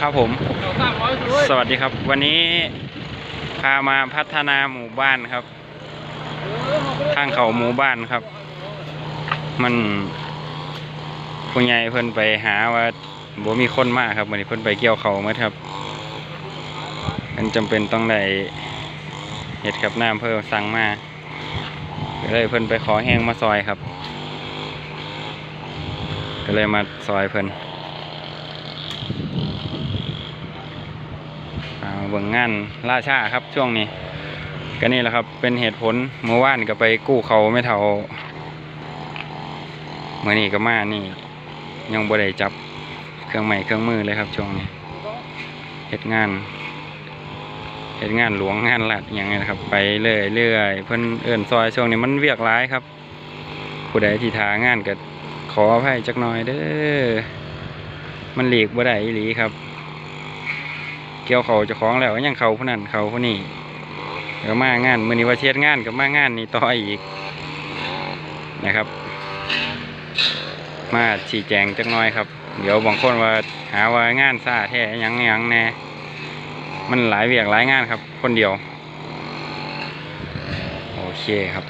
ครับผม สวัสดีครับ วันนี้พามาพัฒนาหมู่บ้านครับ ทางเขาหมู่บ้านครับ มันผู้ใหญ่เพิ่นไปหาว่าบ่มีคนมากครับวันนี้เพิ่นไปเกี่ยวเขาหมาครับมันจำเป็นต้องได้เห็ดกับน้ำเพิ่มสั่งมาก็เลยเพิ่นไปขอแห้งมาซอยครับ ก็เลยมาซอยเพิ่นอ่า เบิ่งงานล่าช้าครับช่วงนี้ ก็นี่แหละครับ เป็นเหตุผลเมื่อวานก็ไปกู้เขาไม่เท่าเมื่อนี้ก็มานี่ ยังบ่ได้จับเครื่องใหม่เครื่องมือเลยครับช่วงนี้เหตุงานเหตุงานหลวงงานหลัดอย่างเงี้ยนะครับ ไปเรื่อยเรื่อยเพิ่นเอิ่นซอยช่วงนี้มันเวียกร้ายครับ ผู้ใดที่ทางานก็ขออภัยจักหน่อยเด้อมันหลีกบ่ได้อีหลีครับ เกี่ยวเขาจะคล้องแล้วยังเขาผู้นั้นเขาผู้นี้เดี๋ยวมางานมือนี้ว่าเชียดงานกับมางานนี่ต่ออีกนะครับ มาชี้แจงจักน้อยครับ เดี๋ยวบางคนว่าหาว่างานซาแท้ยังหยังแน่มันหลายเวียกหลายงานครับ คนเดียว โอเคครับ